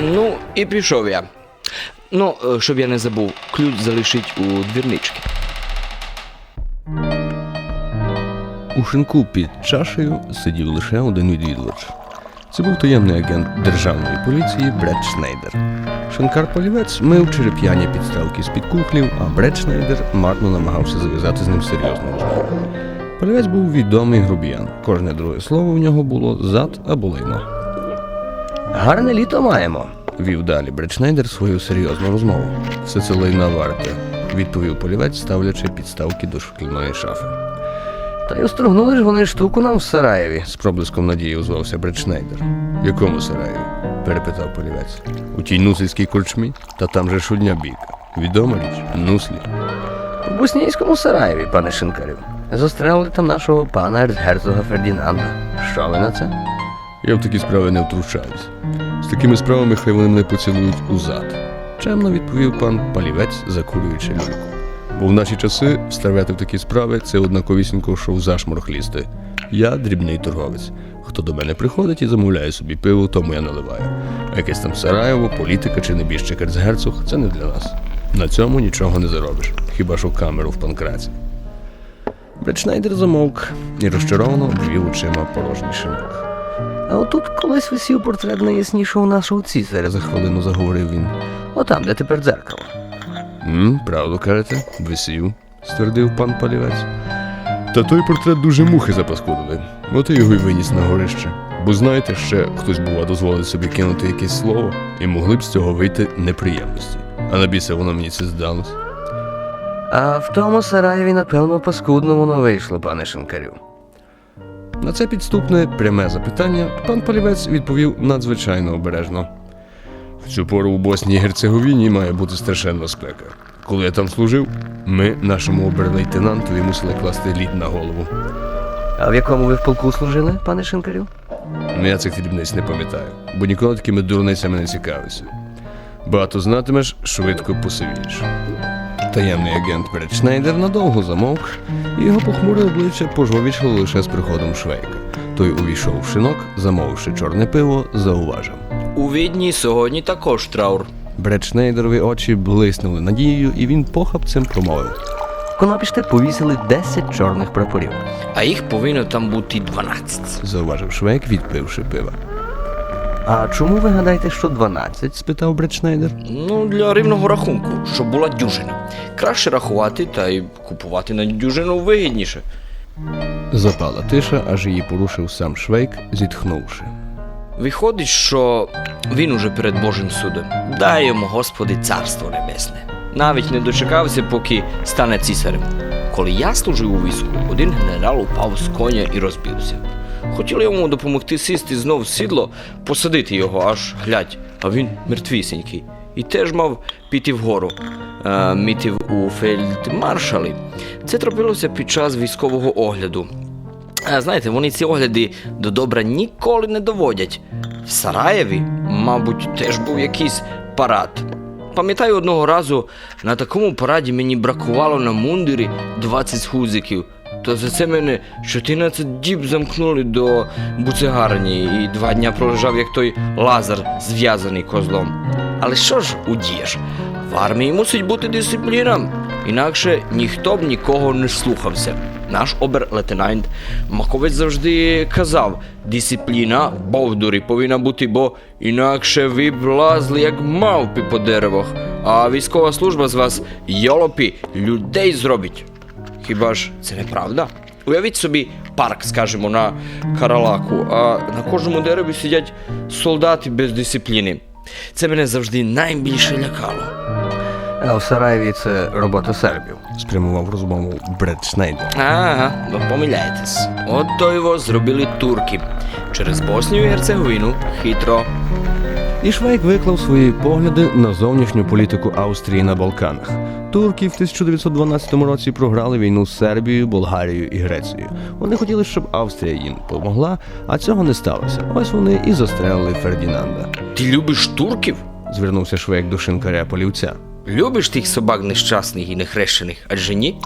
Ну, і пішов я. Ну, е, щоб я не забув, ключ залишить у двірнички. У шинку під чашею сидів лише один відвідувач. Це був таємний агент державної поліції Бред Шнейдер. Шинкар полівець мив череп'яні підставки з-під кухлів, а Бред Шнейдер марно намагався зав'язати з ним серйозну розмову. Полівець був відомий грубіян. Кожне друге слово в нього було зад або лайно. Гарне літо маємо, вів далі Бредшнейдер свою серйозну розмову. Все це лайна варте, відповів полівець, ставлячи підставки до шкільної шафи. Та й острогнули ж вони штуку нам в Сараєві, з проблиском надії озвався Бредшнейдер. В якому Сараєві? перепитав полівець. У тій нусельській корчмі? Та там же шудня бійка. Відома річ, нуслі. У Боснійському Сараєві, пане Шинкарю. Застрелили там нашого пана ерцгерцога Фердінанда. Що ви на це? Я в такі справи не втручаюсь. З такими справами хай вони мене поцілують у зад. Чемно відповів пан палівець, закурюючи люльку. Бо в наші часи вставляти в такі справи це однаковісінько, що в зашморг лізти. Я дрібний торговець. Хто до мене приходить і замовляє собі пиво, тому я наливаю. А якесь там Сараєво, політика чи небіжчик ерцгерцог – це не для нас. На цьому нічого не заробиш, хіба що камеру в панкраці. Бредшнайдер замовк і розчаровано обвів очима порожній шинок. А отут колись висів портрет найяснішого нашого цісаря. За хвилину заговорив він. Отам, де тепер дзеркало. М, правду кажете, висів, ствердив пан палівець. Та той портрет дуже мухи запаскудили. От я його й виніс на горище. Бо знаєте, ще хтось бува дозволить собі кинути якесь слово, і могли б з цього вийти неприємності. А на біса воно мені це здалось. А в тому Сараєві, напевно, паскудно воно вийшло, пане Шинкарю. На це підступне пряме запитання пан палівець відповів надзвичайно обережно. В цю пору у Босній і Герцеговіні має бути страшенна спека. Коли я там служив, ми нашому оберлейтенантові мусили класти лід на голову. А в якому ви в полку служили, пане Шинкарю? Ну, я цих дрібниць не пам'ятаю, бо ніколи такими дурницями не цікавився. Багато знатимеш, швидко посивієш. Таємний агент Бред надовго замовк, і його похмуре обличчя пожвавішало лише з приходом Швейка. Той увійшов в шинок, замовивши чорне пиво, зауважив. У відні сьогодні також траур. Бред Шнейдерові очі блиснули надією, і він похапцем промовив. Конопіште повісили 10 чорних прапорів. А їх повинно там бути 12. Зауважив Швейк, відпивши пива. А чому ви гадаєте, що 12? Спитав Бред Шнейдер. Ну, для рівного рахунку, щоб була дюжина. Краще рахувати та й купувати на дюжину вигідніше. Запала тиша, аж її порушив сам Швейк, зітхнувши. Виходить, що він уже перед Божим судом. Дай йому, Господи, царство небесне. Навіть не дочекався, поки стане цісарем. Коли я служив у війську, один генерал упав з коня і розбився. Хотіли йому допомогти сісти знов в сідло, посадити його, аж глядь, а він мертвісінький. І теж мав піти вгору. Е, мітив у фельдмаршалі. Це трапилося під час військового огляду. Знаєте, вони ці огляди до добра ніколи не доводять. В Сараєві, мабуть, теж був якийсь парад. Пам'ятаю, одного разу на такому параді мені бракувало на мундирі 20 хузиків. То за це мене 14 діб замкнули до буцегарні і два дня пролежав, як той лазар, зв'язаний козлом. Але що ж удієш? В армії мусить бути дисципліна, інакше ніхто б нікого не слухався. Наш обер-лейтенант Маковець завжди казав: дисципліна бовдурі повинна бути, бо інакше ви б лазли як мавпи по деревах, а військова служба з вас йолопі людей зробить. Хіба ж це не правда? Уявіть собі парк, скажімо, на Каралаку, а на кожному дереві сидять солдати без дисципліни. Це мене завжди найбільше лякало. А в Сараєві це робота сербів. спрямував розмову Бред Шнейдер. Ага, ви помиляєтесь. От то його зробили турки. Через Боснію і Герцеговину хитро. І Швейк виклав свої погляди на зовнішню політику Австрії на Балканах. Турки в 1912 році програли війну з Сербією, Болгарією і Грецією. Вони хотіли, щоб Австрія їм допомогла, а цього не сталося. Ось вони і застрелили Фердінанда. Ти любиш турків? Звернувся Швейк до шинкаря полівця. Любиш тих собак нещасних і нехрещених, адже ні?